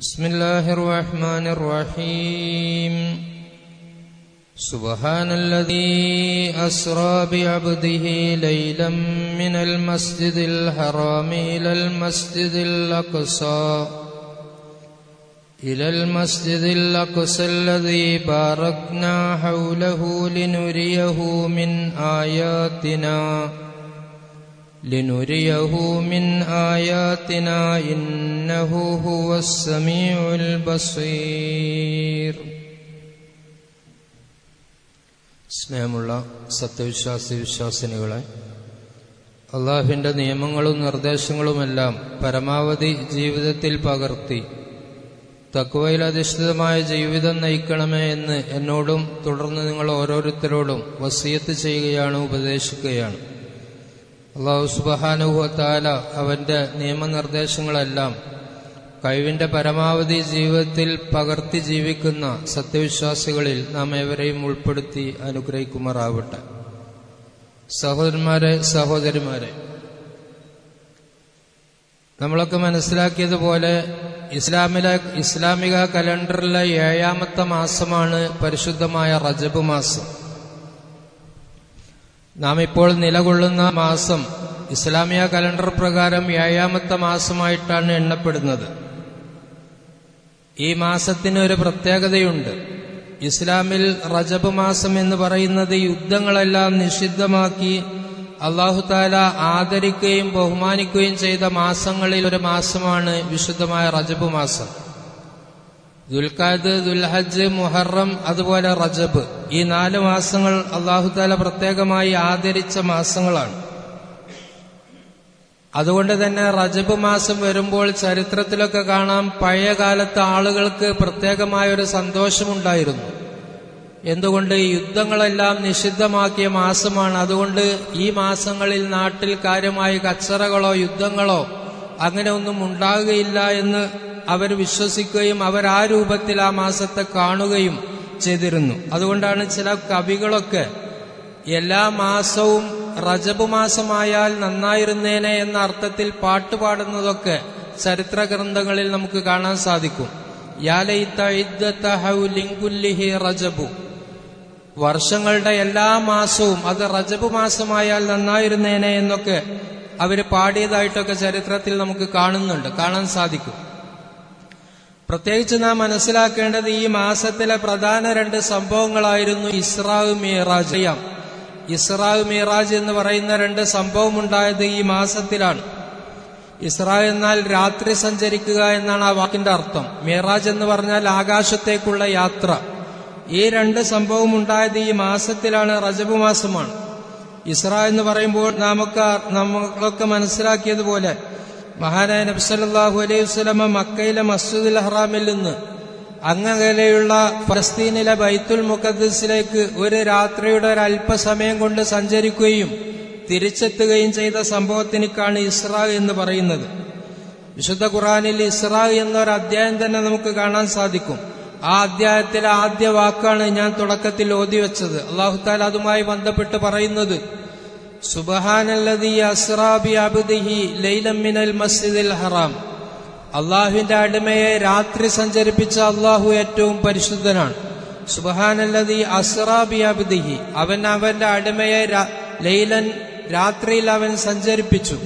بسم الله الرحمن الرحيم. سبحان الذي أسرى بعبده ليلا من المسجد الحرام إلى المسجد الأقصى. إلى المسجد الأقصى الذي باركنا حوله لنريه من آياتنا. لنريه من آياتنا إنه هو السميع البصير സ്നേഹമുള്ള സത്യവിശ്വാസി വിശ്വാസിനികളെ അള്ളാഹുവിൻ്റെ നിയമങ്ങളും നിർദ്ദേശങ്ങളുമെല്ലാം പരമാവധി ജീവിതത്തിൽ പകർത്തി തക്കുവയിൽ അധിഷ്ഠിതമായ ജീവിതം നയിക്കണമേ എന്ന് എന്നോടും തുടർന്ന് നിങ്ങൾ ഓരോരുത്തരോടും വസീയത്ത് ചെയ്യുകയാണ് ഉപദേശിക്കുകയാണ് അള്ളാഹു സുബഹാനുഭവത്താല അവന്റെ നിയമനിർദ്ദേശങ്ങളെല്ലാം കഴിവിന്റെ പരമാവധി ജീവിതത്തിൽ പകർത്തി ജീവിക്കുന്ന സത്യവിശ്വാസികളിൽ നാം ഏവരെയും ഉൾപ്പെടുത്തി അനുഗ്രഹിക്കുമാറാവട്ടെ. സഹോദരന്മാരെ സഹോദരിമാരെ നമ്മളൊക്കെ മനസ്സിലാക്കിയതുപോലെ ഇസ്ലാമിലെ ഇസ്ലാമിക കലണ്ടറിലെ ഏഴാമത്തെ മാസമാണ് പരിശുദ്ധമായ റജബ് മാസം. നാം ഇപ്പോൾ നിലകൊള്ളുന്ന മാസം ഇസ്ലാമിയ കലണ്ടർ പ്രകാരം ഏഴാമത്തെ മാസമായിട്ടാണ് എണ്ണപ്പെടുന്നത്. ഈ മാസത്തിന് ഒരു പ്രത്യേകതയുണ്ട്. ഇസ്ലാമിൽ റജബ് മാസം എന്ന് പറയുന്നത് യുദ്ധങ്ങളെല്ലാം നിഷിദ്ധമാക്കി അള്ളാഹുതാല ആദരിക്കുകയും ബഹുമാനിക്കുകയും ചെയ്ത മാസങ്ങളിൽ ഒരു മാസമാണ് വിശുദ്ധമായ റജബ് മാസം. ദുൽഖാദ് ദുൽഹജ് മുഹറം അതുപോലെ റജബ്. ഈ നാല് മാസങ്ങൾ അള്ളാഹുതാല പ്രത്യേകമായി ആദരിച്ച മാസങ്ങളാണ്. അതുകൊണ്ട് തന്നെ റജബ് മാസം വരുമ്പോൾ ചരിത്രത്തിലൊക്കെ കാണാം പഴയ കാലത്തെ ആളുകൾക്ക് പ്രത്യേകമായ ഒരു സന്തോഷമുണ്ടായിരുന്നു. എന്തുകൊണ്ട് യുദ്ധങ്ങളെല്ലാം നിഷിദ്ധമാക്കിയ മാസമാണ്. അതുകൊണ്ട് ഈ മാസങ്ങളിൽ നാട്ടിൽ കാര്യമായ കച്ചറകളോ യുദ്ധങ്ങളോ അങ്ങനെ ഒന്നും ഉണ്ടാകുകയില്ല എന്ന് അവർ വിശ്വസിക്കുകയും അവർ ആ രൂപത്തിൽ ആ മാസത്തെ കാണുകയും ചെയ്തിരുന്നു. അതുകൊണ്ടാണ് ചില കവികളൊക്കെ എല്ലാ മാസവും റജബ് മാസമായാൽ നന്നായിരുന്നേനെ എന്ന അർത്ഥത്തിൽ പാട്ടുപാടുന്നതൊക്കെ ചരിത്ര ഗ്രന്ഥങ്ങളിൽ നമുക്ക് കാണാൻ സാധിക്കും. വർഷങ്ങളുടെ എല്ലാ മാസവും അത് റജബ് മാസമായാൽ നന്നായിരുന്നേനെ എന്നൊക്കെ അവർ പാടിയതായിട്ടൊക്കെ ചരിത്രത്തിൽ നമുക്ക് കാണുന്നുണ്ട് കാണാൻ സാധിക്കും. പ്രത്യേകിച്ച് നാം മനസ്സിലാക്കേണ്ടത് ഈ മാസത്തിലെ പ്രധാന രണ്ട് സംഭവങ്ങളായിരുന്നു ഇസ്രാവ് മീറാജ്. അറിയാം. ഇസ്രാവ് മീറാജ് എന്ന് പറയുന്ന രണ്ട് സംഭവം ഉണ്ടായത് ഈ മാസത്തിലാണ്. ഇസ്രാ എന്നാൽ രാത്രി സഞ്ചരിക്കുക എന്നാണ് ആ വാക്കിന്റെ അർത്ഥം. മീറാജ് എന്ന് പറഞ്ഞാൽ ആകാശത്തേക്കുള്ള യാത്ര. ഈ രണ്ട് സംഭവം ഉണ്ടായത് ഈ മാസത്തിലാണ് റജബ് മാസമാണ്. ഇസ്ര എന്ന് പറയുമ്പോൾ നമുക്ക് നമ്മളൊക്കെ മനസ്സിലാക്കിയതുപോലെ മഹാനായ നബ്സല്ലാഹു അലൈഹി വസ്ലമ മക്കയിലെ മസ്ജിദുൽ ഹറാമിൽ നിന്ന് അങ്ങകലെയുള്ള ഫലസ്തീനിലെ ബൈത്തുൽ മുഖദ്സിലേക്ക് ഒരു രാത്രിയുടെ ഒരു അല്പസമയം കൊണ്ട് സഞ്ചരിക്കുകയും തിരിച്ചെത്തുകയും ചെയ്ത സംഭവത്തിനേക്കാണ് ഇസ്ര എന്ന് പറയുന്നത്. വിശുദ്ധ ഖുറാനിൽ ഇസ്ര എന്നൊരു അധ്യായം തന്നെ നമുക്ക് കാണാൻ സാധിക്കും. ആ അധ്യായത്തിലെ ആദ്യ വാക്കാണ് ഞാൻ തുടക്കത്തിൽ ഓതി വെച്ചത്. അള്ളാഹുത്താൽ അതുമായി ബന്ധപ്പെട്ട് പറയുന്നത് ഹറാം. അള്ളാഹുവിന്റെ അടിമയെ രാത്രി സഞ്ചരിപ്പിച്ച അള്ളാഹു ഏറ്റവും പരിശുദ്ധനാണ്. സുബഹാനല്ലതി അസ്രാബി അബ്ദിഹി. അവൻ അവന്റെ അടിമയെ ലൈലൻ രാത്രിയിൽ അവൻ സഞ്ചരിപ്പിച്ചു.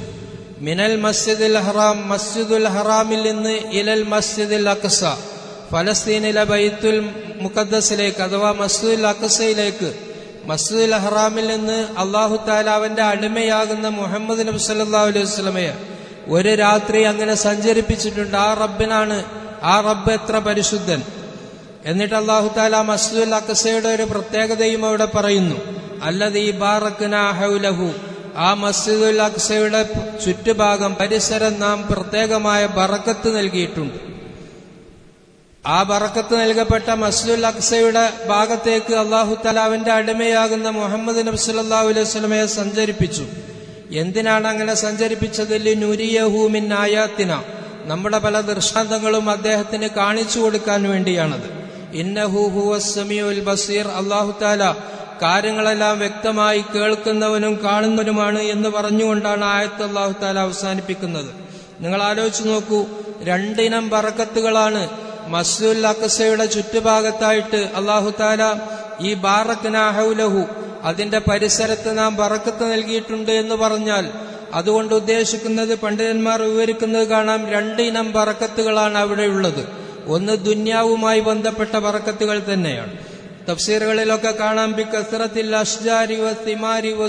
മിനൽ മസ്ജിദുൽ ഹറാം മസ്ജിദുൽ ഹറാമിൽ നിന്ന് ഇലൽ മസ്ജിദുൽ അക്സ. ഫലസ്തീനിലെ ബൈത്തുൽ മുഖദ്സിലേക്ക് അഥവാ മസ്ജിദുൽ അക്സയിലേക്ക് മസ്ജിദുൽ അഹ്റാമിൽ നിന്ന് അള്ളാഹു താല അവന്റെ അടിമയാകുന്ന മുഹമ്മദ് നബി സല്ലാ അലൈഹി വസ്ലമയെ ഒരു രാത്രി അങ്ങനെ സഞ്ചരിപ്പിച്ചിട്ടുണ്ട്. ആ റബ്ബിനാണ് ആ റബ്ബ് എത്ര പരിശുദ്ധൻ? എന്നിട്ട് അള്ളാഹു താല മസ്ജിദുൽ അക്സയുടെ ഒരു പ്രത്യേകതയും അവിടെ പറയുന്നു. അല്ലത് ഈ ബാറക്കനാഹുലഹു ആ മസ്ജിദുൽ അക്സയുടെ ചുറ്റുഭാഗം പരിസരം നാം പ്രത്യേകമായ ബറക്കത്ത് നൽകിയിട്ടുണ്ട്. ആ ബറക്കത്ത് നൽകപ്പെട്ട മസ്ലുൽ അക്സയുടെ ഭാഗത്തേക്ക് അള്ളാഹു തലാവിന്റെ അടിമയാകുന്ന മുഹമ്മദ് നബി സല്ലല്ലാഹു അലൈഹി വസല്ലമയെ സഞ്ചരിപ്പിച്ചു. എന്തിനാണ് അങ്ങനെ സഞ്ചരിപ്പിച്ചത്? നുരിയഹൂമിൻ ആയാത്തിന. നമ്മുടെ പല ദൃഷ്ടാന്തങ്ങളും അദ്ദേഹത്തിന് കാണിച്ചു കൊടുക്കാൻ വേണ്ടിയാണത്. ഇന്നഹു ഹുവ സമീഉൽ ബസീർ. അള്ളാഹു താല കാര്യങ്ങളെല്ലാം വ്യക്തമായി കേൾക്കുന്നവനും കാണുന്നവനുമാണ് എന്ന് പറഞ്ഞുകൊണ്ടാണ് ആയത്ത് അള്ളാഹു താല അവസാനിപ്പിക്കുന്നത്. നിങ്ങൾ ആലോചിച്ച് നോക്കൂ രണ്ടിനം ബറക്കത്തുകളാണ് മസ്ജിദുൽ അക്സയുടെ ചുറ്റുഭാഗത്തായിട്ട് അള്ളാഹു താല ഈ ബാറക്കനാഹുലഹു അതിന്റെ പരിസരത്ത് നാം ബറക്കത്ത് നൽകിയിട്ടുണ്ട് എന്ന് പറഞ്ഞാൽ അതുകൊണ്ട് ഉദ്ദേശിക്കുന്നത് പണ്ഡിതന്മാർ വിവരിക്കുന്നത് കാണാം രണ്ടിനം ബറക്കത്തുകളാണ് അവിടെയുള്ളത് ഒന്ന് ദുന്യാവുമായി ബന്ധപ്പെട്ട ബറക്കത്തുകൾ തന്നെയാണ്. തഫ്സീറുകളിലൊക്കെ കാണാം ബി കസ്രത്തിൽ അഷ്ജാരി വ തിമാരി വ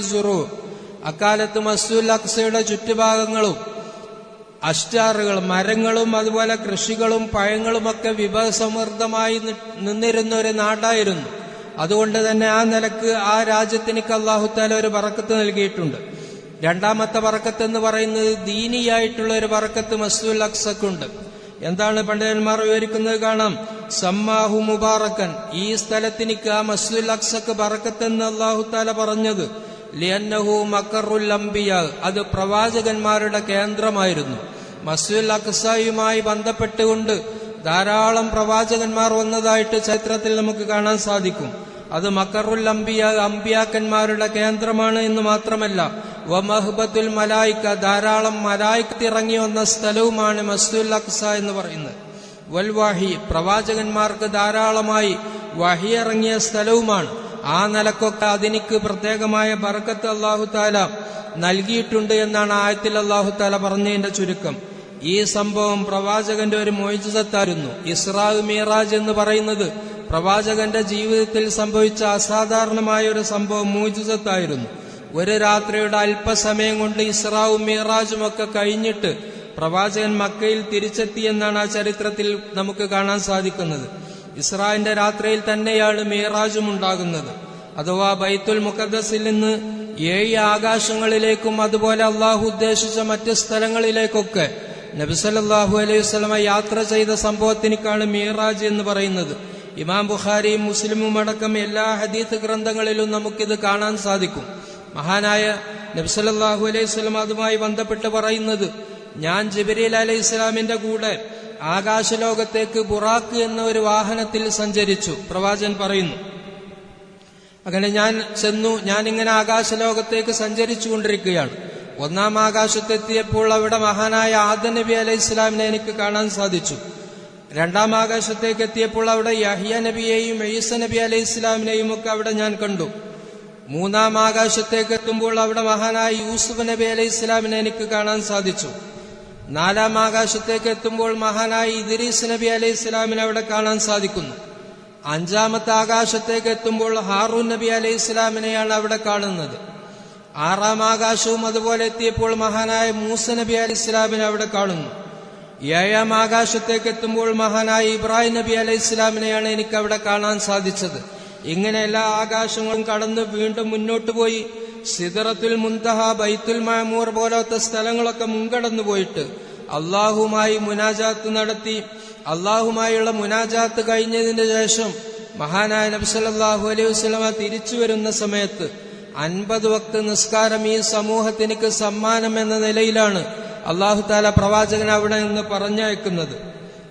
അക്കാലത്ത് മസ്ജിദുൽ അക്സയുടെ ചുറ്റുഭാഗങ്ങളും അഷ്ടാറുകൾ മരങ്ങളും അതുപോലെ കൃഷികളും പഴങ്ങളുമൊക്കെ വിഭവസമൃദ്ധമായി നിന്നിരുന്ന ഒരു നാടായിരുന്നു. അതുകൊണ്ട് തന്നെ ആ നിലയ്ക്ക് ആ രാജ്യത്തിന് അള്ളാഹുത്താല ഒരു പറക്കത്ത് നൽകിയിട്ടുണ്ട്. രണ്ടാമത്തെ പറക്കത്ത് എന്ന് പറയുന്നത് ദീനിയായിട്ടുള്ള ഒരു പറക്കത്ത് മസ്ദുൽ അക്സക്കുണ്ട്. എന്താണ് പണ്ഡിതന്മാർ വിവരിക്കുന്നത് കാണാം? സമ്മാഹു മുബാറക്കൻ. ഈ സ്ഥലത്തിനിക്ക് ആ മസ്ദുൽ അക്സക്ക് പറക്കത്ത് എന്ന് അള്ളാഹുത്താല പറഞ്ഞത്. ലിയന്നഹു മക്കറുൽ അംബിയ. അത് പ്രവാചകന്മാരുടെ കേന്ദ്രമായിരുന്നു. മസ്ജിദുൽ അക്സയുമായി ബന്ധപ്പെട്ടുകൊണ്ട് ധാരാളം പ്രവാചകന്മാർ വന്നതായിട്ട് ചരിത്രത്തിൽ നമുക്ക് കാണാൻ സാധിക്കും. അത് മക്കറുൽ അംബിയ അംബിയാക്കന്മാരുടെ കേന്ദ്രമാണ് എന്ന് മാത്രമല്ല വമഹബത്തുൽ മലായിക്ക ധാരാളം മലായിക്കത്ത് ഇറങ്ങി വന്ന സ്ഥലവുമാണ് മസ്ജിദുൽ അക്സ എന്ന് പറയുന്നത്. വൽവാഹി പ്രവാചകന്മാർക്ക് ധാരാളമായി വഹി ഇറങ്ങിയ സ്ഥലവുമാണ്. ആ നിലക്കൊക്കെ അതിനിക്ക് പ്രത്യേകമായ ബർക്കത്ത് അള്ളാഹു താല നൽകിയിട്ടുണ്ട് എന്നാണ് ആയത്തിൽ അള്ളാഹു താല പറഞ്ഞതിന്റെ ചുരുക്കം. ഈ സംഭവം പ്രവാചകന്റെ ഒരു മോചിതത്തായിരുന്നു. ഇസ്രാഹ് മീറാജ് എന്ന് പറയുന്നത് പ്രവാചകന്റെ ജീവിതത്തിൽ സംഭവിച്ച അസാധാരണമായ ഒരു സംഭവം മോചിതത്തായിരുന്നു. ഒരു രാത്രിയുടെ അല്പസമയം കൊണ്ട് ഇസ്രാവും മീറാജും ഒക്കെ കഴിഞ്ഞിട്ട് പ്രവാചകൻ മക്കയിൽ തിരിച്ചെത്തി എന്നാണ് ആ ചരിത്രത്തിൽ നമുക്ക് കാണാൻ സാധിക്കുന്നത്. ഇസ്രായിന്റെ രാത്രിയിൽ തന്നെയാണ് മീറാജും ഉണ്ടാകുന്നത്. അഥവാ ബൈത്തുൽ മുഖദ്സിൽ നിന്ന് ഏഴ് ആകാശങ്ങളിലേക്കും അതുപോലെ അള്ളാഹു ഉദ്ദേശിച്ച മറ്റ് സ്ഥലങ്ങളിലേക്കൊക്കെ നബിസലല്ലാഹു അലൈഹി സ്വലമ യാത്ര ചെയ്ത സംഭവത്തിനേക്കാണ് മീറാജ് എന്ന് പറയുന്നത്. ഇമാം ബുഖാരിയും മുസ്ലിമും അടക്കം എല്ലാ ഹദീത്ത് ഗ്രന്ഥങ്ങളിലും നമുക്കിത് കാണാൻ സാധിക്കും. മഹാനായ നബ്സല്ലാഹു അലൈഹി സ്വലം അതുമായി ബന്ധപ്പെട്ട് പറയുന്നത് ഞാൻ ജബരീൽ അലൈഹി ഇസ്ലാമിന്റെ കൂടെ ആകാശലോകത്തേക്ക് ബുറാക്ക് എന്ന ഒരു വാഹനത്തിൽ സഞ്ചരിച്ചു. പ്രവാചകൻ പറയുന്നു അങ്ങനെ ഞാൻ ചെന്നു ഞാനിങ്ങനെ ആകാശലോകത്തേക്ക് സഞ്ചരിച്ചുകൊണ്ടിരിക്കുകയാണ്. ഒന്നാം ആകാശത്തെത്തിയപ്പോൾ അവിടെ മഹാനായ ആദ നബി അലൈഹി ഇസ്ലാമിനെ എനിക്ക് കാണാൻ സാധിച്ചു. രണ്ടാം ആകാശത്തേക്ക് എത്തിയപ്പോൾ അവിടെ യഹിയ നബിയെയും ഈസ നബി അലൈഹി ഇസ്ലാമിനെയും ഒക്കെ അവിടെ ഞാൻ കണ്ടു. മൂന്നാം ആകാശത്തേക്ക് എത്തുമ്പോൾ അവിടെ മഹാനായ യൂസുഫ് നബി അലൈഹി ഇസ്ലാമിനെ എനിക്ക് കാണാൻ സാധിച്ചു. നാലാം ആകാശത്തേക്ക് എത്തുമ്പോൾ മഹാനായി ഇദ്രീസ് നബി അലൈഹി ഇസ്ലാമിനെ അവിടെ കാണാൻ സാധിക്കുന്നു. അഞ്ചാമത്തെ ആകാശത്തേക്ക് എത്തുമ്പോൾ ഹാറൂൻ നബി അലൈഹി ഇസ്ലാമിനെയാണ് അവിടെ കാണുന്നത്. ആറാം ആകാശവും അതുപോലെ എത്തിയപ്പോൾ മഹാനായ മൂസ നബി അലൈഹി ഇസ്ലാമിനെ അവിടെ കാണുന്നു. ഏഴാം ആകാശത്തേക്ക് എത്തുമ്പോൾ മഹാനായ ഇബ്രാഹിം നബി അലൈഹി ഇസ്ലാമിനെയാണ് എനിക്ക് അവിടെ കാണാൻ സാധിച്ചത്. ഇങ്ങനെ എല്ലാ ആകാശങ്ങളും കടന്ന് വീണ്ടും മുന്നോട്ട് പോയി. സിദറത്തുൽ മുന്തഹ ബൈത്തുൽ മാമൂർ പോലത്തെ സ്ഥലങ്ങളൊക്കെ മുൻകടന്നു പോയിട്ട് അള്ളാഹുമായി മുനാജാത്ത് നടത്തി. അള്ളാഹുമായുള്ള മുനാജാത്ത് കഴിഞ്ഞതിന് ശേഷം മഹാനായ നബ്സലാഹു അലൈഹി വസ്ലമ തിരിച്ചു വരുന്ന സമയത്ത് അൻപത് വക്ത് നിസ്കാരം ഈ സമൂഹത്തിനിക്ക് സമ്മാനം എന്ന നിലയിലാണ് അള്ളാഹു താല പ്രവാചകൻ അവിടെ നിന്ന് പറഞ്ഞയക്കുന്നത്.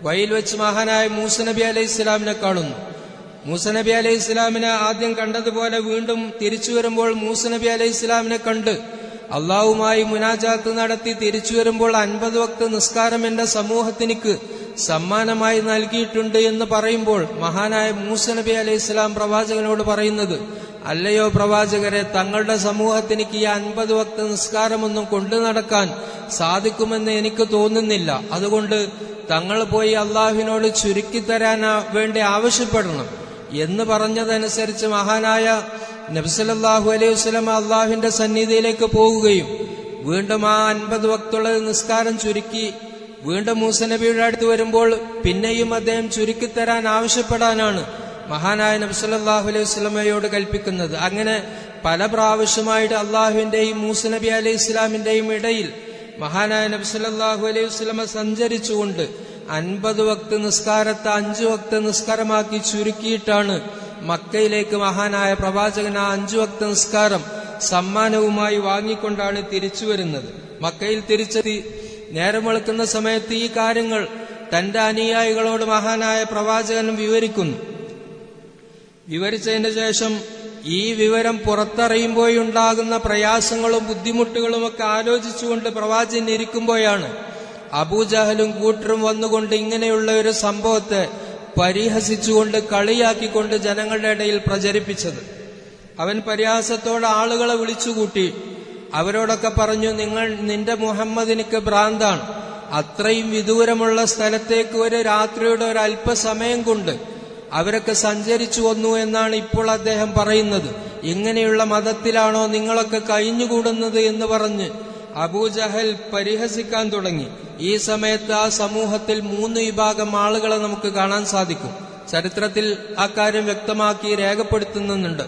വയിൽ വെച്ച് മഹാനായ മൂസ നബി അലൈഹി ഇസ്ലാമിനെ കാണുന്നു. മൂസ നബി അലൈഹി ഇസ്ലാമിനെ ആദ്യം കണ്ടതുപോലെ വീണ്ടും തിരിച്ചു വരുമ്പോൾ മൂസനബി അലൈഹി ഇസ്ലാമിനെ കണ്ട് അള്ളാഹുമായി മുനാജാത്ത് നടത്തി തിരിച്ചു വരുമ്പോൾ അൻപത് വക്ത് നിസ്കാരം എന്റെ സമൂഹത്തിനിക്ക് സമ്മാനമായി നൽകിയിട്ടുണ്ട് എന്ന് പറയുമ്പോൾ മഹാനായ മൂസനബി അലൈഹി ഇസ്ലാം പ്രവാചകനോട് പറയുന്നത് അല്ലയോ പ്രവാചകരെ തങ്ങളുടെ സമൂഹത്തിനിക്ക് ഈ അൻപത് വക്ത നിസ്കാരമൊന്നും കൊണ്ടു നടക്കാൻ സാധിക്കുമെന്ന് എനിക്ക് തോന്നുന്നില്ല. അതുകൊണ്ട് തങ്ങൾ പോയി അള്ളാഹുവിനോട് ചുരുക്കിത്തരാൻ വേണ്ടി ആവശ്യപ്പെടണം. എന്ന് പറഞ്ഞതനുസരിച്ച് മഹാനായ നബ്സലല്ലാഹു അലൈഹി വസ്ലം അള്ളാഹുവിന്റെ സന്നിധിയിലേക്ക് പോകുകയും വീണ്ടും ആ അൻപത് വക്തുള്ള നിസ്കാരം ചുരുക്കി വീണ്ടും മൂസനബിയുടെ അടുത്ത് വരുമ്പോൾ പിന്നെയും അദ്ദേഹം ചുരുക്കിത്തരാൻ ആവശ്യപ്പെടാനാണ് മഹാനായ നബ്സലല്ലാഹു അലൈഹി വസ്ലമയോട് കൽപ്പിക്കുന്നത്. അങ്ങനെ പല പ്രാവശ്യമായിട്ട് അള്ളാഹുവിന്റെയും മൂസനബി അലൈഹി ഇസ്ലാമിന്റെയും ഇടയിൽ മഹാനായ നബ്സലല്ലാഹു അലൈഹി വസ്ലമ സഞ്ചരിച്ചുകൊണ്ട് അൻപത് വക്ത് നിസ്കാരത്തെ അഞ്ചു വക്ത് നിസ്കാരമാക്കി ചുരുക്കിയിട്ടാണ് മക്കയിലേക്ക് മഹാനായ പ്രവാചകൻ ആ അഞ്ചു വക്ത നിസ്കാരം സമ്മാനവുമായി വാങ്ങിക്കൊണ്ടാണ് തിരിച്ചു വരുന്നത്. മക്കയിൽ തിരിച്ചെത്തി നേരം വെളുക്കുന്ന സമയത്ത് ഈ കാര്യങ്ങൾ തന്റെ അനുയായികളോട് മഹാനായ പ്രവാചകൻ വിവരിക്കുന്നു. വിവരിച്ചതിന് ശേഷം ഈ വിവരം പുറത്തറിയുമ്പോഴുണ്ടാകുന്ന പ്രയാസങ്ങളും ബുദ്ധിമുട്ടുകളും ഒക്കെ ആലോചിച്ചുകൊണ്ട് പ്രവാചകൻ ഇരിക്കുമ്പോഴാണ് അബൂജഹലും കൂട്ടരും വന്നുകൊണ്ട് ഇങ്ങനെയുള്ള ഒരു സംഭവത്തെ പരിഹസിച്ചുകൊണ്ട് കളിയാക്കിക്കൊണ്ട് ജനങ്ങളുടെ ഇടയിൽ പ്രചരിപ്പിച്ചത്. അവൻ പരിഹാസത്തോടെ ആളുകളെ വിളിച്ചുകൂട്ടി. അവരോടൊക്കെ പറഞ്ഞു നിങ്ങൾ നിന്റെ മുഹമ്മദിനിക്ക് ഭ്രാന്താണ്. അത്രയും വിദൂരമുള്ള സ്ഥലത്തേക്ക് ഒരു രാത്രിയുടെ ഒരു അല്പസമയം കൊണ്ട് അവരൊക്കെ സഞ്ചരിച്ചു വന്നു എന്നാണ് ഇപ്പോൾ അദ്ദേഹം പറയുന്നത്. ഇങ്ങനെയുള്ള മതത്തിലാണോ നിങ്ങളൊക്കെ കഴിഞ്ഞുകൂടുന്നത് എന്ന് പറഞ്ഞ് അബൂജഹൽ പരിഹസിക്കാൻ തുടങ്ങി. ഈ സമയത്ത് ആ സമൂഹത്തിൽ മൂന്ന് വിഭാഗം ആളുകളെ നമുക്ക് കാണാൻ സാധിക്കും. ചരിത്രത്തിൽ ആ കാര്യം വ്യക്തമാക്കി രേഖപ്പെടുത്തുന്നുണ്ട്.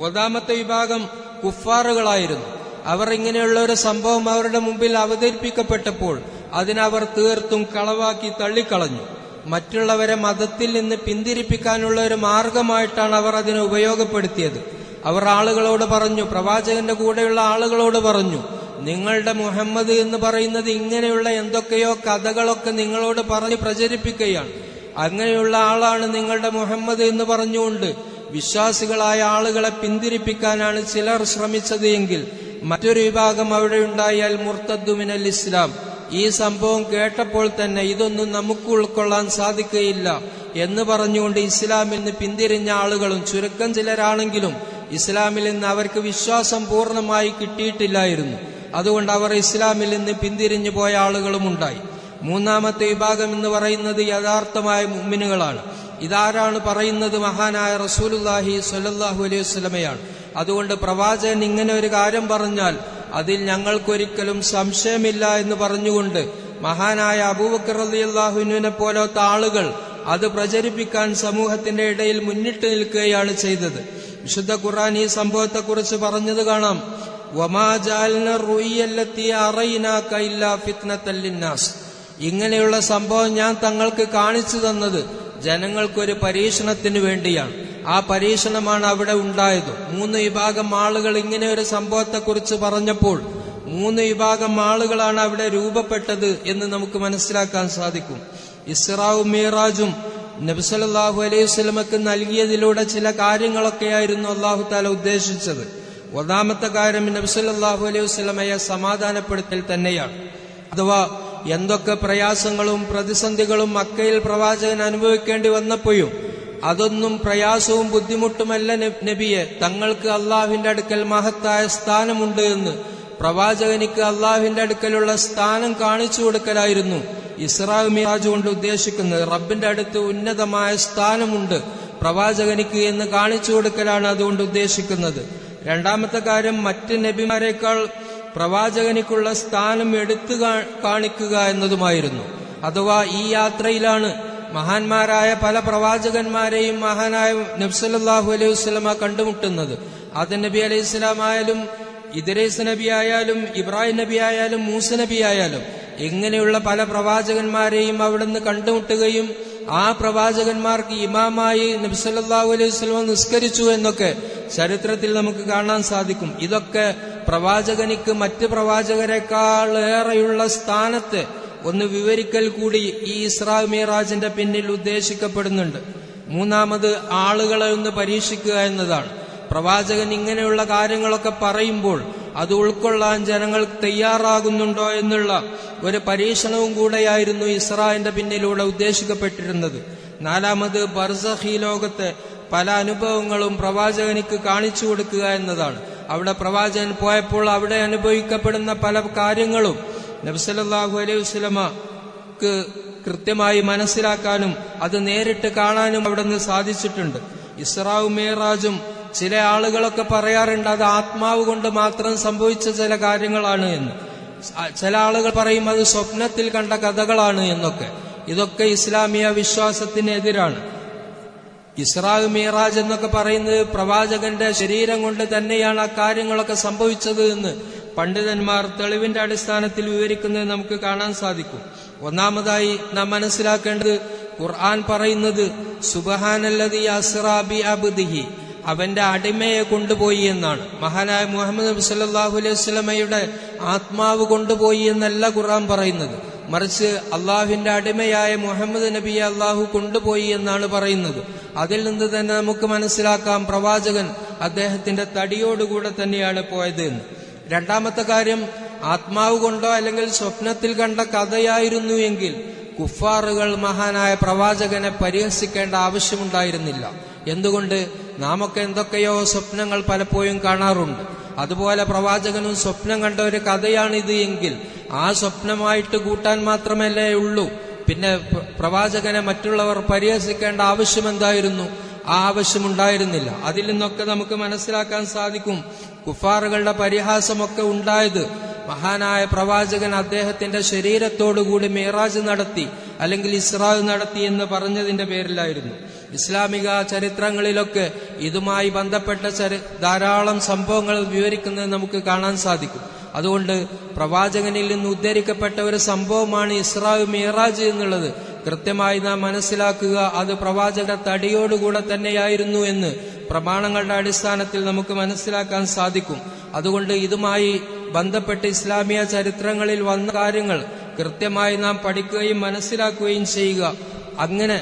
ഒന്നാമത്തെ വിഭാഗം കുഫാറുകളായിരുന്നു അവർ ഇങ്ങനെയുള്ള ഒരു സംഭവം അവരുടെ മുമ്പിൽ അവതരിപ്പിക്കപ്പെട്ടപ്പോൾ അതിനവർ തീർത്തും കളവാക്കി തള്ളിക്കളഞ്ഞു. മറ്റുള്ളവരെ മതത്തിൽ നിന്ന് പിന്തിരിപ്പിക്കാനുള്ള ഒരു മാർഗമായിട്ടാണ് അവർ അതിനെ ഉപയോഗപ്പെടുത്തിയത്. അവർ ആളുകളോട് പറഞ്ഞു പ്രവാചകന്റെ കൂടെയുള്ള ആളുകളോട് പറഞ്ഞു നിങ്ങളുടെ മുഹമ്മദ് എന്ന് പറയുന്നത് ഇങ്ങനെയുള്ള എന്തൊക്കെയോ കഥകളൊക്കെ നിങ്ങളോട് പറഞ്ഞ് പ്രചരിപ്പിക്കുകയാണ്. അങ്ങനെയുള്ള ആളാണ് നിങ്ങളുടെ മുഹമ്മദ് എന്ന് പറഞ്ഞുകൊണ്ട് വിശ്വാസികളായ ആളുകളെ പിന്തിരിപ്പിക്കാനാണ് ചിലർ ശ്രമിച്ചത് എങ്കിൽ മറ്റൊരു വിഭാഗം അവിടെ ഉണ്ടായാൽ മുർത്തദ്ദുമിനൽ ഇസ്ലാം ഈ സംഭവം കേട്ടപ്പോൾ തന്നെ ഇതൊന്നും നമുക്ക് ഉൾക്കൊള്ളാൻ സാധിക്കുകയില്ല എന്ന് പറഞ്ഞുകൊണ്ട് ഇസ്ലാമിൽ നിന്ന് പിന്തിരിഞ്ഞ ആളുകളും ചുരുക്കം ചിലരാണെങ്കിലും ഇസ്ലാമിൽ നിന്ന് അവർക്ക് വിശ്വാസം പൂർണമായി കിട്ടിയിട്ടില്ലായിരുന്നു. അതുകൊണ്ട് അവർ ഇസ്ലാമിൽ നിന്ന് പിന്തിരിഞ്ഞു പോയ ആളുകളും ഉണ്ടായി. മൂന്നാമത്തെ വിഭാഗം എന്ന് പറയുന്നത് യഥാർത്ഥമായ മുമ്മിനുകളാണ് ഇതാരാണ് പറയുന്നത് മഹാനായ റസൂലുല്ലാഹി സ്വല്ലല്ലാഹു അലൈഹി വസല്ലമയാണ്. അതുകൊണ്ട് പ്രവാചകൻ ഇങ്ങനെ ഒരു കാര്യം പറഞ്ഞാൽ അതിൽ ഞങ്ങൾക്കൊരിക്കലും സംശയമില്ല എന്ന് പറഞ്ഞുകൊണ്ട് മഹാനായ അബൂബക്കർ അലിയല്ലാഹുവിനെ പോലത്തെ ആളുകൾ അത് പ്രചരിപ്പിക്കാൻ സമൂഹത്തിന്റെ ഇടയിൽ മുന്നിട്ട് നിൽക്കുകയാണ് ചെയ്തത്. വിശുദ്ധ ഖുർആൻ ഈ സംഭവത്തെക്കുറിച്ച് പറഞ്ഞത് കാണാം. ഇങ്ങനെയുള്ള സംഭവം ഞാൻ തങ്ങൾക്ക് കാണിച്ചു തന്നത് ജനങ്ങൾക്കൊരു പരീക്ഷണത്തിന് വേണ്ടിയാണ്. ആ പരീക്ഷണമാണ് അവിടെ ഉണ്ടായത്. മൂന്ന് വിഭാഗം ആളുകൾ ഇങ്ങനെ ഒരു സംഭവത്തെക്കുറിച്ച് പറഞ്ഞപ്പോൾ മൂന്ന് വിഭാഗം ആളുകളാണ് അവിടെ രൂപപ്പെട്ടത് എന്ന് നമുക്ക് മനസ്സിലാക്കാൻ സാധിക്കും. ഇസ്രാവും മീറാജും നബ്സലാഹു അലൈഹി സ്വലമക്ക് നൽകിയതിലൂടെ ചില കാര്യങ്ങളൊക്കെയായിരുന്നു അള്ളാഹു താല ഉദ്ദേശിച്ചത്. ഒന്നാമത്തെ കാര്യം നബ്സല്ലാഹു അലൈഹി വസ്ലമയെ സമാധാനപ്പെടുത്തൽ തന്നെയാണ്. അഥവാ എന്തൊക്കെ പ്രയാസങ്ങളും പ്രതിസന്ധികളും മക്കയിൽ പ്രവാചകൻ അനുഭവിക്കേണ്ടി വന്നപ്പോഴും അതൊന്നും പ്രയാസവും ബുദ്ധിമുട്ടുമല്ല നബിയെ. തങ്ങൾക്ക് അള്ളാഹുവിന്റെ അടുക്കൽ മഹത്തായ സ്ഥാനമുണ്ട് എന്ന് പ്രവാചകനിക്ക് അള്ളാഹുവിന്റെ അടുക്കലുള്ള സ്ഥാനം കാണിച്ചു കൊടുക്കലായിരുന്നു ഇസ്രാ മിറാജ് കൊണ്ട് ഉദ്ദേശിക്കുന്നത്. റബ്ബിന്റെ അടുത്ത് ഉന്നതമായ സ്ഥാനമുണ്ട് പ്രവാചകനിക്ക് എന്ന് കാണിച്ചു കൊടുക്കലാണ് അതുകൊണ്ട് ഉദ്ദേശിക്കുന്നത്. രണ്ടാമത്തെ കാര്യം മറ്റ് നബിമാരെക്കാൾ പ്രവാചകനിക്കുള്ള സ്ഥാനം എടുത്തു കാണിക്കുക എന്നതുമായിരുന്നു. അഥവാ ഈ യാത്രയിലാണ് മഹാന്മാരായ പല പ്രവാചകന്മാരെയും മഹാനായ നബ്സല്ലാഹു അലൈഹി വസ്ലമ കണ്ടുമുട്ടുന്നത്. അത് നബി അലൈഹി സ്വലാം ആയാലും ഇദ്രീസ് നബി ആയാലും ഇബ്രാഹിം നബി ആയാലും മൂസ നബി ആയാലും ഇങ്ങനെയുള്ള പല പ്രവാചകന്മാരെയും അവിടുന്ന് കണ്ടുമുട്ടുകയും ആ പ്രവാചകന്മാർക്ക് ഇമാമായി നബ്സല്ലാഹു അലൈഹി സ്വലം നിസ്കരിച്ചു എന്നൊക്കെ ചരിത്രത്തിൽ നമുക്ക് കാണാൻ സാധിക്കും. ഇതൊക്കെ പ്രവാചകനിക്ക് മറ്റ് പ്രവാചകരെക്കാൾ ഏറെയുള്ള സ്ഥാനത്ത് ഒന്ന് വിവരിക്കൽ കൂടി ഈ ഇസ്രാ മീറാജിന്റെ പിന്നിൽ ഉദ്ദേശിക്കപ്പെടുന്നുണ്ട്. മൂന്നാമത് ആളുകളെ ഒന്ന് പരീക്ഷിക്കുക എന്നതാണ്. പ്രവാചകൻ ഇങ്ങനെയുള്ള കാര്യങ്ങളൊക്കെ പറയുമ്പോൾ അത് ഉൾക്കൊള്ളാൻ ജനങ്ങൾ തയ്യാറാകുന്നുണ്ടോ എന്നുള്ള ഒരു പരീക്ഷണവും കൂടെയായിരുന്നു ഇസ്രാന്റെ പിന്നിലൂടെ ഉദ്ദേശിക്കപ്പെട്ടിരുന്നത്. നാലാമത് ബർസഹി ലോകത്തെ പല അനുഭവങ്ങളും പ്രവാചകനിക്ക് കാണിച്ചു കൊടുക്കുക എന്നതാണ്. അവിടെ പ്രവാചകൻ പോയപ്പോൾ അവിടെ അനുഭവിക്കപ്പെടുന്ന പല കാര്യങ്ങളും നബ്സലല്ലാഹു അലൈഹി വസ്ലമക്ക് കൃത്യമായി മനസ്സിലാക്കാനും അത് നേരിട്ട് കാണാനും അവിടെ നിന്ന് സാധിച്ചിട്ടുണ്ട്. ഇസ്രാവും മേറാജും ചില ആളുകളൊക്കെ പറയാറുണ്ട് അത് ആത്മാവ് കൊണ്ട് മാത്രം സംഭവിച്ച ചില കാര്യങ്ങളാണ് എന്ന്. ചില ആളുകൾ പറയും അത് സ്വപ്നത്തിൽ കണ്ട കഥകളാണ് എന്നൊക്കെ. ഇതൊക്കെ ഇസ്ലാമിയ വിശ്വാസത്തിനെതിരാണ്. ഇസ്രാഹ് മീറാജ് എന്നൊക്കെ പറയുന്നത് പ്രവാചകന്റെ ശരീരം കൊണ്ട് തന്നെയാണ് ആ കാര്യങ്ങളൊക്കെ സംഭവിച്ചത് എന്ന് പണ്ഡിതന്മാർ തെളിവിന്റെ അടിസ്ഥാനത്തിൽ വിവരിക്കുന്നത് നമുക്ക് കാണാൻ സാധിക്കും. ഒന്നാമതായി നാം മനസ്സിലാക്കേണ്ടത് ഖുർആൻ പറയുന്നത് സുബഹാനല്ലതി അസ്രാബി അബ്ദിഹി. അവന്റെ അടിമയെ കൊണ്ടുപോയി എന്നാണ്. മഹാനായ മുഹമ്മദ് നബി സല്ലാഹു അലൈഹി വസല്ലമയുടെ ആത്മാവ് കൊണ്ടുപോയി എന്നല്ല ഖുറാൻ പറയുന്നത്. മറിച്ച് അള്ളാഹുവിന്റെ അടിമയായ മുഹമ്മദ് നബിയെ അള്ളാഹു കൊണ്ടുപോയി എന്നാണ് പറയുന്നത്. അതിൽ നിന്ന് തന്നെ നമുക്ക് മനസ്സിലാക്കാം പ്രവാചകൻ അദ്ദേഹത്തിന്റെ തടിയോടുകൂടെ തന്നെയാണ് പോയത് എന്ന്. രണ്ടാമത്തെ കാര്യം ആത്മാവ് കൊണ്ടോ അല്ലെങ്കിൽ സ്വപ്നത്തിൽ കണ്ട കഥയായിരുന്നു എങ്കിൽ കുഫാറുകൾ മഹാനായ പ്രവാചകനെ പരിഹസിക്കേണ്ട ആവശ്യമുണ്ടായിരുന്നില്ല. എന്തുകൊണ്ട്? നാമൊക്കെ എന്തൊക്കെയോ സ്വപ്നങ്ങൾ പലപ്പോഴും കാണാറുണ്ട്. അതുപോലെ പ്രവാചകനും സ്വപ്നം കണ്ട ഒരു കഥയാണിത് എങ്കിൽ ആ സ്വപ്നമായിട്ട് കൂട്ടാൻ മാത്രമല്ലേ ഉള്ളൂ. പിന്നെ പ്രവാചകനെ മറ്റുള്ളവർ പരിഹസിക്കേണ്ട ആവശ്യം എന്തായിരുന്നു? ആ ആവശ്യമുണ്ടായിരുന്നില്ല അതിൽ നിന്നൊക്കെ നമുക്ക് മനസ്സിലാക്കാൻ സാധിക്കും. കുഫാറുകളുടെ പരിഹാസമൊക്കെ ഉണ്ടായത് മഹാനായ പ്രവാചകൻ അദ്ദേഹത്തിന്റെ ശരീരത്തോടുകൂടി മേറാജ് നടത്തി അല്ലെങ്കിൽ ഇസ്രാവ് നടത്തി എന്ന് പറഞ്ഞതിന്റെ പേരിലായിരുന്നു. ഇസ്ലാമിക ചരിത്രങ്ങളിലൊക്കെ ഇതുമായി ബന്ധപ്പെട്ട ധാരാളം സംഭവങ്ങൾ വിവരിക്കുന്നത് നമുക്ക് കാണാൻ സാധിക്കും. അതുകൊണ്ട് പ്രവാചകനിൽ നിന്ന് ഉദ്ധരിക്കപ്പെട്ട ഒരു സംഭവമാണ് ഇസ്രാവ് മീറാജ് എന്നുള്ളത്. കൃത്യമായി നാം മനസ്സിലാക്കുക അത് പ്രവാചക തടിയോടുകൂടെ തന്നെയായിരുന്നു എന്ന് പ്രമാണങ്ങളുടെ അടിസ്ഥാനത്തിൽ നമുക്ക് മനസ്സിലാക്കാൻ സാധിക്കും. അതുകൊണ്ട് ഇതുമായി ബന്ധപ്പെട്ട് ഇസ്ലാമിക ചരിത്രങ്ങളിൽ വന്ന കാര്യങ്ങൾ കൃത്യമായി നാം പഠിക്കുകയും മനസ്സിലാക്കുകയും ചെയ്യുക. അങ്ങനെ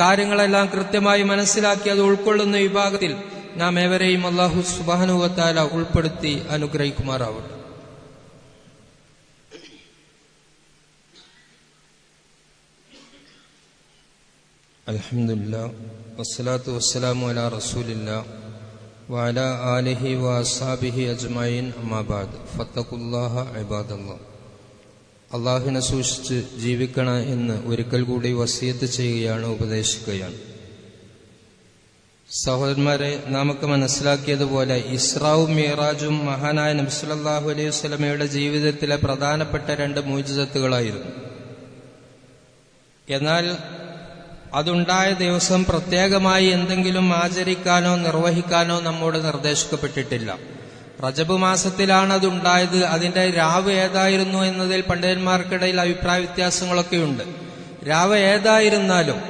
കാര്യങ്ങളെല്ലാം കൃത്യമായി മനസ്സിലാക്കി അത് ഉൾക്കൊള്ളുന്ന വിഭാഗത്തിൽ നാം ഏവരെയും അള്ളാഹു സുബാനുവത്താല ഉൾപ്പെടുത്തി അനുഗ്രഹിക്കുമാറാവട്ടെ. അലഹമില്ല വസ്സലാത്തു വസ്സലാമു അല റസൂലില്ല വഅല ആലിഹി വഅസ്ഹാബിഹി അജ്മഈൻ അമ്മാബാദ് ഫത്തഖുല്ലാഹ الله അള്ളാഹിനെ സൂക്ഷിച്ച് ജീവിക്കണം എന്ന് ഒരിക്കൽ കൂടി വസിയത്ത് ചെയ്യുകയാണ് ഉപദേശിക്കുകയാണ്. സഹോദരന്മാരെ നമുക്ക് മനസ്സിലാക്കിയതുപോലെ ഇസ്രാവും മീറാജും മഹാനായ നബ്സലല്ലാഹു അലൈഹി സ്വലമയുടെ ജീവിതത്തിലെ പ്രധാനപ്പെട്ട രണ്ട് മൂജിതത്തുകളായിരുന്നു എന്നാൽ അതുണ്ടായ ദിവസം പ്രത്യേകമായി എന്തെങ്കിലും ആചരിക്കാനോ നിർവഹിക്കാനോ നമ്മോട് നിർദ്ദേശിക്കപ്പെട്ടിട്ടില്ല. റജബ് മാസത്തിലാണ് അതുണ്ടായത്. അതിന്റെ രാവ് ഏതായിരുന്നു എന്നതിൽ പണ്ഡിതന്മാർക്കിടയിൽ അഭിപ്രായ വ്യത്യാസങ്ങളൊക്കെയുണ്ട് രാവ് ഏതായിരുന്നാലും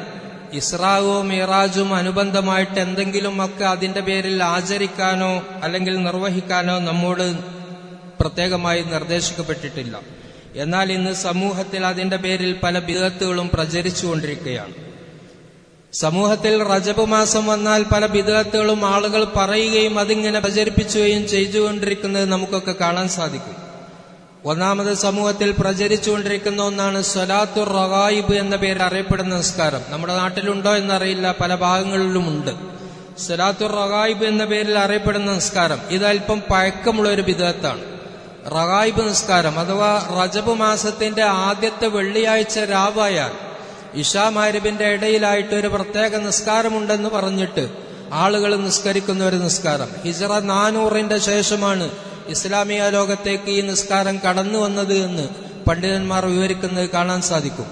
ഇസ്രാവോ മിറാജും അനുബന്ധമായിട്ട് എന്തെങ്കിലും ഒക്കെ അതിന്റെ പേരിൽ ആചരിക്കാനോ അല്ലെങ്കിൽ നിർവഹിക്കാനോ നമ്മോട് പ്രത്യേകമായി നിർദ്ദേശിക്കപ്പെട്ടിട്ടില്ല. എന്നാൽ ഇന്ന് സമൂഹത്തിൽ അതിന്റെ പേരിൽ പല ബിദത്തുകളും പ്രചരിച്ചുകൊണ്ടിരിക്കുകയാണ്. സമൂഹത്തിൽ റജബ് മാസം വന്നാൽ പല ബിദത്തുകളും ആളുകൾ പറയുകയും അതിങ്ങനെ പ്രചരിപ്പിക്കുകയും ചെയ്തുകൊണ്ടിരിക്കുന്നത് നമുക്കൊക്കെ കാണാൻ സാധിക്കും. ഒന്നാമത് സമൂഹത്തിൽ പ്രചരിച്ചുകൊണ്ടിരിക്കുന്ന ഒന്നാണ് സ്വലാത്തുർ റഗായിബ് എന്ന പേരിൽ അറിയപ്പെടുന്ന നിസ്കാരം. നമ്മുടെ നാട്ടിലുണ്ടോ എന്നറിയില്ല പല ഭാഗങ്ങളിലുമുണ്ട്. സ്വലാത്തുർ റഗായിബ് എന്ന പേരിൽ അറിയപ്പെടുന്ന നിസ്കാരം ഇത് അല്പം പഴക്കമുള്ള ഒരു വിധത്താണ് റഗായിബ് നിസ്കാരം അഥവാ റജബ് മാസത്തിന്റെ ആദ്യത്തെ വെള്ളിയാഴ്ച രാവായാൽ ഇഷാ മാരിബിന്റെ ഇടയിലായിട്ട് ഒരു പ്രത്യേക നിസ്കാരമുണ്ടെന്ന് പറഞ്ഞിട്ട് ആളുകൾ നിസ്കരിക്കുന്ന ഒരു നിസ്കാരം. ഹിജറ നാനൂറിന്റെ ശേഷമാണ് ഇസ്ലാമിക ലോകത്തേക്ക് ഈ നിസ്കാരം കടന്നു വന്നത് എന്ന് പണ്ഡിതന്മാർ വിവരിക്കുന്നത് കാണാൻ സാധിക്കും.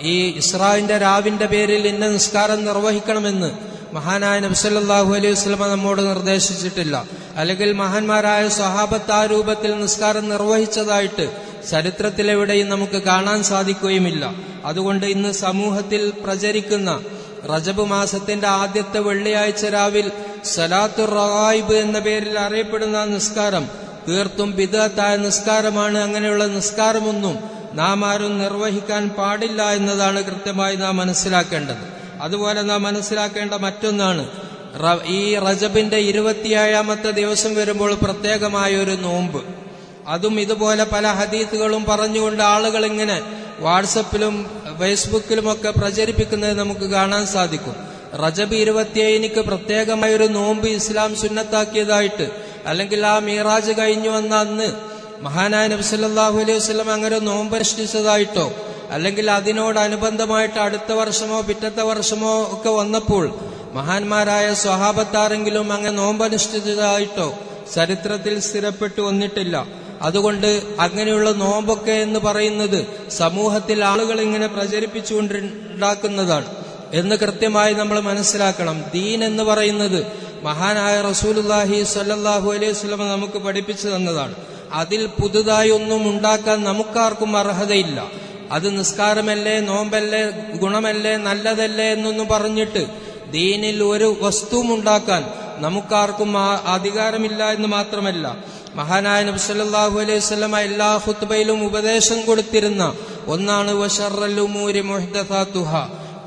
ഈ ഇസ്രാവിന്റെ രാവിന്റെ പേരിൽ ഇന്ന നിസ്കാരം നിർവഹിക്കണമെന്ന് മഹാനായ നബ്സല്ലാഹു അലൈഹി വസ്ലമ നമ്മോട് നിർദ്ദേശിച്ചിട്ടില്ല. അല്ലെങ്കിൽ മഹാന്മാരായ സ്വഹാബത്ത് ആ രൂപത്തിൽ നിസ്കാരം നിർവഹിച്ചതായിട്ട് ചരിത്രത്തിലെവിടെയും നമുക്ക് കാണാൻ സാധിക്കുകയുമില്ല. അതുകൊണ്ട് ഇന്ന് സമൂഹത്തിൽ പ്രചരിക്കുന്ന റജബ് മാസത്തിന്റെ ആദ്യത്തെ വെള്ളിയാഴ്ച രാവിൽ സലാത്തു റായിബ് എന്ന പേരിൽ അറിയപ്പെടുന്ന നിസ്കാരം തീർത്തും ബിദത്തായ നിസ്കാരമാണ്. അങ്ങനെയുള്ള നിസ്കാരമൊന്നും നാം ആരും നിർവഹിക്കാൻ പാടില്ല എന്നതാണ് കൃത്യമായി നാം മനസ്സിലാക്കേണ്ടത്. അതുപോലെ നാം മനസ്സിലാക്കേണ്ട മറ്റൊന്നാണ് ഈ റജബിന്റെ ഇരുപത്തിയേഴാമത്തെ ദിവസം വരുമ്പോൾ പ്രത്യേകമായ ഒരു നോമ്പ്. അതും ഇതുപോലെ പല ഹദീത്തുകളും പറഞ്ഞുകൊണ്ട് ആളുകൾ ഇങ്ങനെ വാട്സപ്പിലും ഫേസ്ബുക്കിലുമൊക്കെ പ്രചരിപ്പിക്കുന്നത് നമുക്ക് കാണാൻ സാധിക്കും. റജബ് ഇരുപത്തിയേഴിനിക്ക് പ്രത്യേകമായ ഒരു നോമ്പ് ഇസ്ലാം സുന്നത്താക്കിയതായിട്ട് അല്ലെങ്കിൽ ആ മീറാജ് കഴിഞ്ഞു വന്ന അന്ന് മഹാനായ നബി സല്ലല്ലാഹു അലൈഹി വസല്ലം അങ്ങനെ നോമ്പ് അനുഷ്ഠിച്ചതായിട്ടോ അല്ലെങ്കിൽ അതിനോടനുബന്ധമായിട്ട് അടുത്ത വർഷമോ പിറ്റത്തെ വർഷമോ ഒക്കെ വന്നപ്പോൾ മഹാന്മാരായ സ്വഹാബത്താരെങ്കിലും അങ്ങനെ നോമ്പനുഷ്ഠിച്ചതായിട്ടോ ചരിത്രത്തിൽ സ്ഥിരപ്പെട്ടു വന്നിട്ടില്ല. അതുകൊണ്ട് അങ്ങനെയുള്ള നോമ്പൊക്കെ എന്ന് പറയുന്നത് സമൂഹത്തിൽ ആളുകൾ ഇങ്ങനെ പ്രചരിപ്പിച്ചുകൊണ്ടുണ്ടാക്കുന്നതാണ്. എന്ന് കൃത്യമായി നമ്മൾ മനസ്സിലാക്കണം. ദീൻ എന്ന് പറയുന്നത് മഹാനായ റസൂലുല്ലാഹി സല്ലാഹു അലൈഹി വസല്ലം നമുക്ക് പഠിപ്പിച്ചു തന്നതാണ്. അതിൽ പുതുതായി ഒന്നും ഉണ്ടാക്കാൻ നമുക്കാർക്കും അർഹതയില്ല. അത് നിസ്കാരമല്ലേ നോമ്പല്ലേ ഗുണമല്ലേ നല്ലതല്ലേ എന്നൊന്നും പറഞ്ഞിട്ട് ദീനിൽ ഒരു വസ്തുവും ഉണ്ടാക്കാൻ നമുക്കാർക്കും അധികാരമില്ല എന്ന് മാത്രമല്ല. മഹാനായ നബി സല്ലല്ലാഹു അലൈഹി വസല്ലമ എല്ലാ ഖുത്ബയിലും ഉപദേശം കൊടുത്തിരുന്ന ഒന്നാണ് വശറല്ലുമൂരി മുഹ്ദസാത്തുഹ.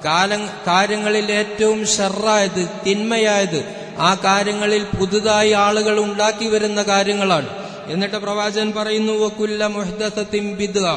കാലം കാര്യങ്ങളിൽ ഏറ്റവും ശർറായത് തിന്മയായത് ആ കാര്യങ്ങളിൽ പുതുതായി ആളുകൾ ഉണ്ടാക്കി വരുന്ന കാര്യങ്ങളാണ്. എന്നിട്ട് പ്രവാചകൻ പറയുന്നു വക്കുല്ല മുഹ്ദസത്തിൻ ബിദ്അ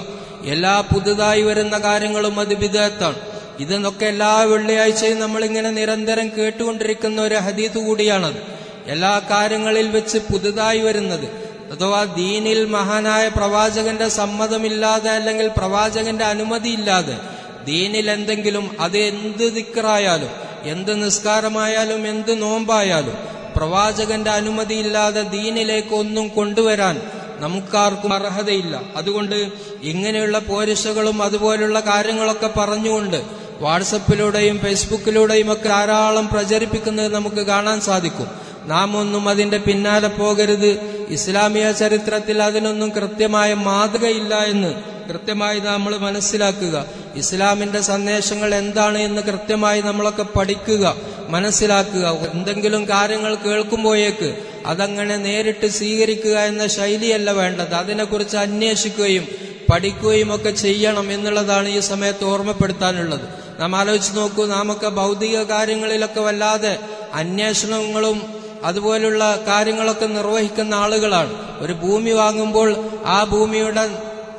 എല്ലാ പുതുതായി വരുന്ന കാര്യങ്ങളും അത് ബിദത്താണ് ഇതെന്നൊക്കെ എല്ലാ വെള്ളിയാഴ്ചയും നമ്മളിങ്ങനെ നിരന്തരം കേട്ടുകൊണ്ടിരിക്കുന്ന ഒരു ഹദീത്ത് കൂടിയാണത്. എല്ലാ കാര്യങ്ങളിൽ വെച്ച് പുതുതായി വരുന്നത്. അഥവാ ദീനിൽ മഹാനായ പ്രവാചകന്റെ സമ്മതമില്ലാതെ അല്ലെങ്കിൽ പ്രവാചകന്റെ അനുമതിയില്ലാതെ ദീനിൽ എന്തെങ്കിലും അത് എന്ത് ദിക്കറായാലും എന്ത് നിസ്കാരമായാലും എന്ത് നോമ്പായാലും പ്രവാചകന്റെ അനുമതിയില്ലാതെ ദീനിലേക്ക് ഒന്നും കൊണ്ടുവരാൻ നമുക്കാർക്കും അർഹതയില്ല. അതുകൊണ്ട് ഇങ്ങനെയുള്ള പോരിശകളും അതുപോലുള്ള കാര്യങ്ങളൊക്കെ പറഞ്ഞുകൊണ്ട് വാട്സപ്പിലൂടെയും ഫേസ്ബുക്കിലൂടെയും ഒക്കെ ധാരാളം പ്രചരിപ്പിക്കുന്നത് നമുക്ക് കാണാൻ സാധിക്കും. നാം ഒന്നും അതിന്റെ പിന്നാലെ പോകരുത്. ഇസ്ലാമിക ചരിത്രത്തിൽ അതിനൊന്നും കൃത്യമായ മാതൃകയില്ല എന്ന് കൃത്യമായി നമ്മൾ മനസ്സിലാക്കുക. ഇസ്ലാമിന്റെ സന്ദേശങ്ങൾ എന്താണ് എന്ന് കൃത്യമായി നമ്മളൊക്കെ പഠിക്കുക മനസ്സിലാക്കുക. എന്തെങ്കിലും കാര്യങ്ങൾ കേൾക്കുമ്പോഴേക്ക് അതങ്ങനെ നേരിട്ട് സ്വീകരിക്കുക എന്ന ശൈലിയല്ല വേണ്ടത്. അതിനെക്കുറിച്ച് അന്വേഷിക്കുകയും പഠിക്കുകയും ഒക്കെ ചെയ്യണം എന്നുള്ളതാണ് ഈ സമയത്ത് ഓർമ്മപ്പെടുത്താനുള്ളത്. നാം ആലോചിച്ച് നോക്കൂ നാമൊക്കെ ഭൗതിക കാര്യങ്ങളിലൊക്കെ വല്ലാതെ അന്വേഷണങ്ങളും അതുപോലുള്ള കാര്യങ്ങളൊക്കെ നിർവഹിക്കുന്ന ആളുകളാണ്. ഒരു ഭൂമി വാങ്ങുമ്പോൾ ആ ഭൂമിയുടെ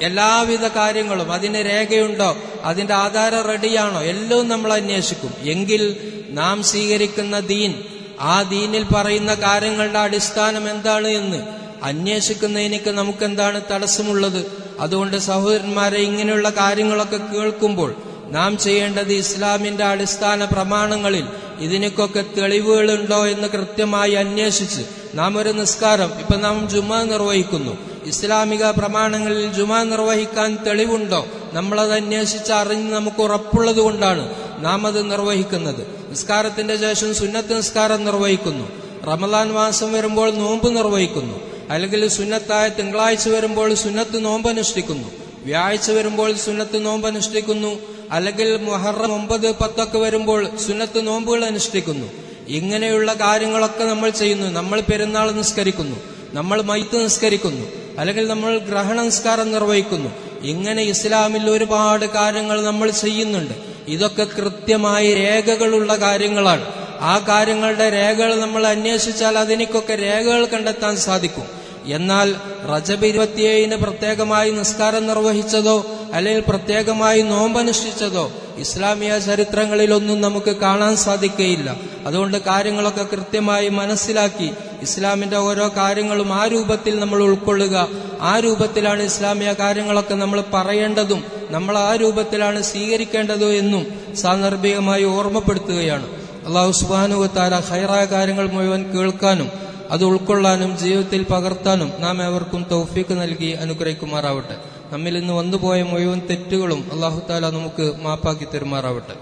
എല്ലാവിധ കാര്യങ്ങളും അതിന് രേഖയുണ്ടോ അതിന്റെ ആധാരം റെഡിയാണോ എല്ലാം നമ്മൾ അന്വേഷിക്കും. എങ്കിൽ നാം സ്വീകരിക്കുന്ന ദീൻ ആ ദീനിൽ പറയുന്ന കാര്യങ്ങളുടെ അടിസ്ഥാനം എന്താണ് എന്ന് അന്വേഷിക്കുന്നതിനൊക്കെ നമുക്കെന്താണ് തടസ്സമുള്ളത്? അതുകൊണ്ട് സഹോദരന്മാരെ ഇങ്ങനെയുള്ള കാര്യങ്ങളൊക്കെ കേൾക്കുമ്പോൾ നാം ചെയ്യേണ്ടത് ഇസ്ലാമിന്റെ അടിസ്ഥാന പ്രമാണങ്ങളിൽ ഇതിനൊക്കെ തെളിവുകളുണ്ടോ എന്ന് കൃത്യമായി അന്വേഷിച്ച് നാം ഒരു നിസ്കാരം ഇപ്പൊ നാം ജുമാ നിർവഹിക്കുന്നു. ഇസ്ലാമിക പ്രമാണങ്ങളിൽ ജുമാ നിർവഹിക്കാൻ തെളിവുണ്ടോ? നമ്മളത് അന്വേഷിച്ച് അറിഞ്ഞ് നമുക്ക് ഉറപ്പുള്ളത് കൊണ്ടാണ് നാം അത് നിർവഹിക്കുന്നത്. നിസ്കാരത്തിന്റെ ശേഷം സുന്നത്ത് നിസ്കാരം നിർവഹിക്കുന്നു. റമദാൻ മാസം വരുമ്പോൾ നോമ്പ് നിർവഹിക്കുന്നു. അല്ലെങ്കിൽ സുന്നത്തായ തിങ്കളാഴ്ച വരുമ്പോൾ സുന്നത്ത് നോമ്പ് അനുഷ്ഠിക്കുന്നു വ്യാഴ്ച വരുമ്പോൾ സുന്നത്ത് നോമ്പ് അനുഷ്ഠിക്കുന്നു അല്ലെങ്കിൽ മുഹറം ഒമ്പത് പത്തൊക്കെ വരുമ്പോൾ സുന്നത്ത് നോമ്പുകൾ അനുഷ്ഠിക്കുന്നു. ഇങ്ങനെയുള്ള കാര്യങ്ങളൊക്കെ നമ്മൾ ചെയ്യുന്നു. നമ്മൾ പെരുന്നാൾ നിസ്കരിക്കുന്നു. നമ്മൾ മൈത്ത് നിസ്കരിക്കുന്നു. അല്ലെങ്കിൽ നമ്മൾ ഗ്രഹണ നിസ്കാരം നിർവഹിക്കുന്നു. ഇങ്ങനെ ഇസ്ലാമിൽ ഒരുപാട് കാര്യങ്ങൾ നമ്മൾ ചെയ്യുന്നുണ്ട്. ഇതൊക്കെ കൃത്യമായി രേഖകളുള്ള കാര്യങ്ങളാണ്. ആ കാര്യങ്ങളുടെ രേഖകൾ നമ്മൾ അന്വേഷിച്ചാൽ അതിനൊക്കെ രേഖകൾ കണ്ടെത്താൻ സാധിക്കും. എന്നാൽ റജബ് ഇരുപത്തിയേഴിന് പ്രത്യേകമായി നിസ്കാരം നിർവഹിച്ചതോ അല്ലെങ്കിൽ പ്രത്യേകമായി നോമ്പനുഷ്ഠിച്ചതോ ഇസ്ലാമിക ചരിത്രങ്ങളിലൊന്നും നമുക്ക് കാണാൻ സാധിക്കുകയില്ല അതുകൊണ്ട് കാര്യങ്ങളൊക്കെ കൃത്യമായി മനസ്സിലാക്കി ഇസ്ലാമിന്റെ ഓരോ കാര്യങ്ങളും ആ രൂപത്തിൽ നമ്മൾ ഉൾക്കൊള്ളുക. ആ രൂപത്തിലാണ് ഇസ്ലാമിക കാര്യങ്ങളൊക്കെ നമ്മൾ പറയേണ്ടതും നമ്മൾ ആ രൂപത്തിലാണ് സ്വീകരിക്കേണ്ടതും എന്നും സാന്ദർഭികമായി ഓർമ്മപ്പെടുത്തുകയാണ്. അള്ളാഹു സുബാനുവത്താല ഹൈറായ കാര്യങ്ങൾ മുഴുവൻ കേൾക്കാനും അത് ഉൾക്കൊള്ളാനും ജീവിതത്തിൽ പകർത്താനും നാം ഏവർക്കും തൗഫീക്ക് നൽകി അനുഗ്രഹിക്കുമാറാവട്ടെ. നമ്മിൽ നിന്ന് വന്നുപോയ മുഴുവൻ തെറ്റുകളും അള്ളാഹുത്താല നമുക്ക് മാപ്പാക്കി തരുമാറാവട്ടെ.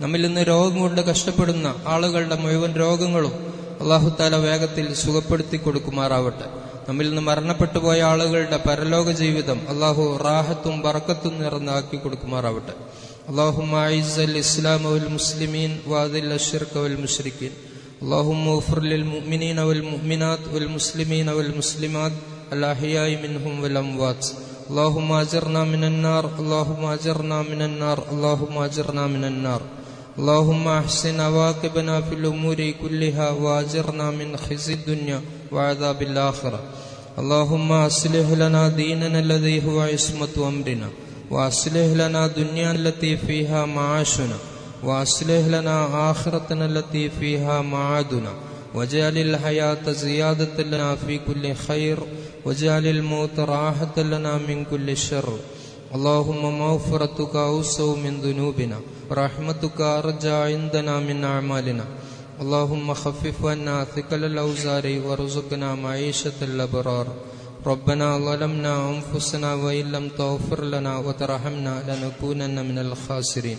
നമ്മിൽ നിന്ന് രോഗം കൊണ്ട് കഷ്ടപ്പെടുന്ന ആളുകളുടെ മുഴുവൻ രോഗങ്ങളും അള്ളാഹുത്താല വേഗത്തിൽ സുഖപ്പെടുത്തി കൊടുക്കുമാറാവട്ടെ. നമ്മിൽ നിന്ന് മരണപ്പെട്ടു പോയ ആളുകളുടെ പരലോക ജീവിതം അള്ളാഹു റാഹത്തും ബറക്കത്തും നിറന്നാക്കി കൊടുക്കുമാറാവട്ടെ. അള്ളാഹു ഇസ്ലാം മുസ്ലിമീൻ വാദിൽ അഷിർക്കവൽ മുഷ്രിഖീൻ اللهم اغفر للمؤمنين والمؤمنات والمسلمين والمسلمات الأحياء منهم والأموات. اللهم أجرنا من النار اللهم أجرنا من النار اللهم أجرنا من النار. اللهم أحسن عواقبنا في الأمور كلها وأجرنا من خزي الدنيا وعذاب الآخرة. اللهم أصلح لنا ديننا الذي هو عصمة أمرنا وأصلح لنا دنيا التي فيها معاشنا. وأصلح لنا آخرتنا التي فيها معادنا واجعل الحياة زيادة لنا في كل خير واجعل الموت راحة لنا من كل شر. اللهم مغفرتك أوسع من ذنوبنا ورحمتك أرجى عندنا من أعمالنا. اللهم خفف عنا ثقل الأوزار وارزقنا معيشة الأبرار. ربنا ظلمنا أنفسنا وإن لم تغفر لنا وترحمنا لنكونن من الخاسرين.